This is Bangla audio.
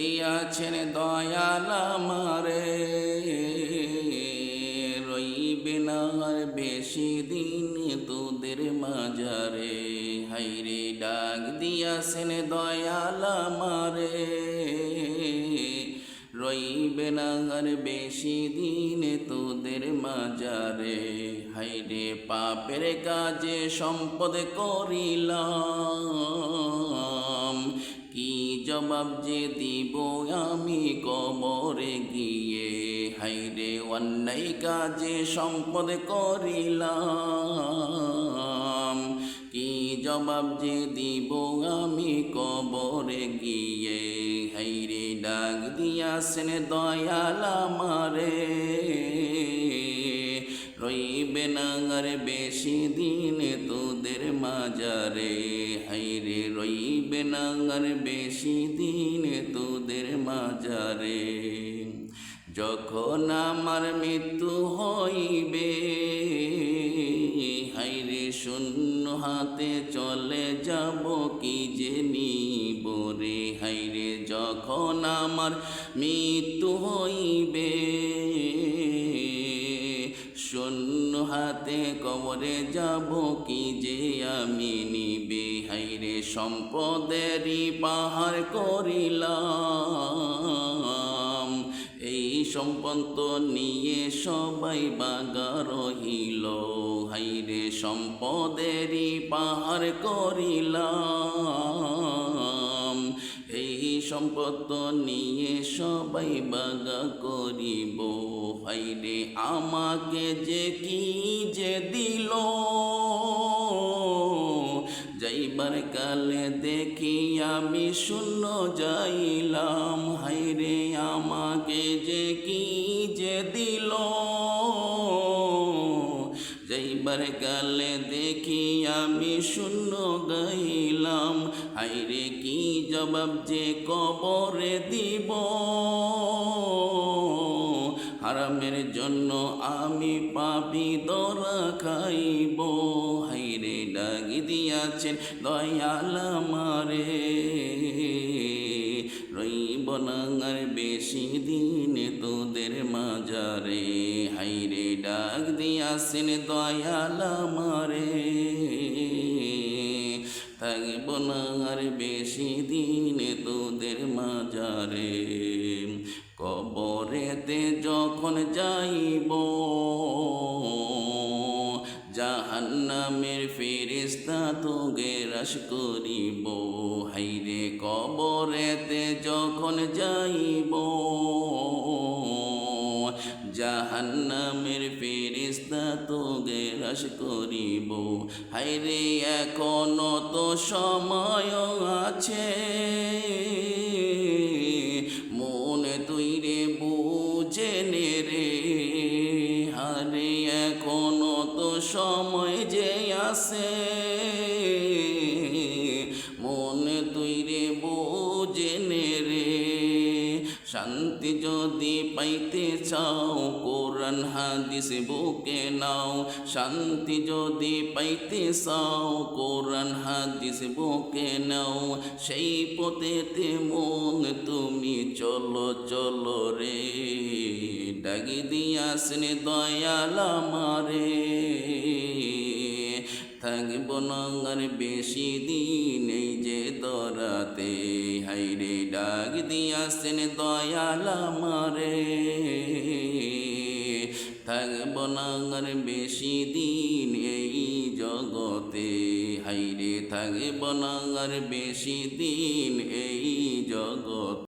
দিয়াছেন দয়াল আমারে। রইবে না আর বেশি দিন তোদের মাজারে হাইরে ডাক দিয়াছেন দয়াল আমারে। রইবে না আর বেশি দিন তোদের মাজারে হাইরে পাপের কাজে সম্পদ করিলাম। জবাব যে দিব আমি কবরে গিয়ে হাইরে অন্যায় কাজে সম্পদ করিলাম, কি জবাব যে দিব আমি কবরে গিয়ে হাইরে ডাক দিয়াছেন দয়াল আমারে। হাইরে রইবে না আর বেশি দিন তোদের মাজারে। যখন আমার মৃত্যু হইবে হাইরে শূন্য হাতে চলে যাব কি যে নিব রে? হাইরে যখন আমার মৃত্যু হইবে, শূন্য হাতে কবরে যাব কি যে আমি নিবে? হাইরে সম্পদেরই পাহাড় করিলাম। এই সম্পদ নিয়ে সবাই বাগা রহিল। হাইরে সম্পদেরই পাহাড় করিলাম। সম্পদ নিয়ে সবাই বাগা করিব। হাইরে আমাকে যে কি যে দিল, যাইবার কালে দেখি আমি শূন্য যাইলাম। যাইবার কালে দেখি আমি শূন্য গাইলাম হাইরে কি জবাব যে কবরে দিব? হারামের জন্য আমি পাপি দরা খাইব। হাইরে ডাগি দিয়াছেন দয়াল মারে আর বেশি দিন তোদের মাজারে হাইরে ডাক দিয়াছেন দয়াল মারে থাকব না আর বেশি দিন তোদের মাজারে কবরেতে যখন যাইব গেরাস করিব হাইরে কবরেতে যখন যাইব, জাহান্নামের ফেরিস্তা তো গেরাস করিব। হাইরে এখনও তো সময় আছে, মনে তুই রে বুঝে নে রে। হারে এখনও তো সময় যে আসে রে রে। শান্তি যদি পাইতে চাও, কোরআন, হাদিস, বুকে নাও। শান্তি যদি পাইতে চাও, কোরআন, হাদিস, বুকে নাও। সেই পথেতে মন তুমি চলো চলো রে। ডাকি দিয়াসনে দয়াল আমারে। থাকব না আর বেশি দিন, এই যে দরাতে। হাইরে ডাক দিয়াছেন দয়াল আমারে। থাকব না আর বেশি দিন এই জগতে। হাইরে থাকব না আর বেশি দিন এই জগতে।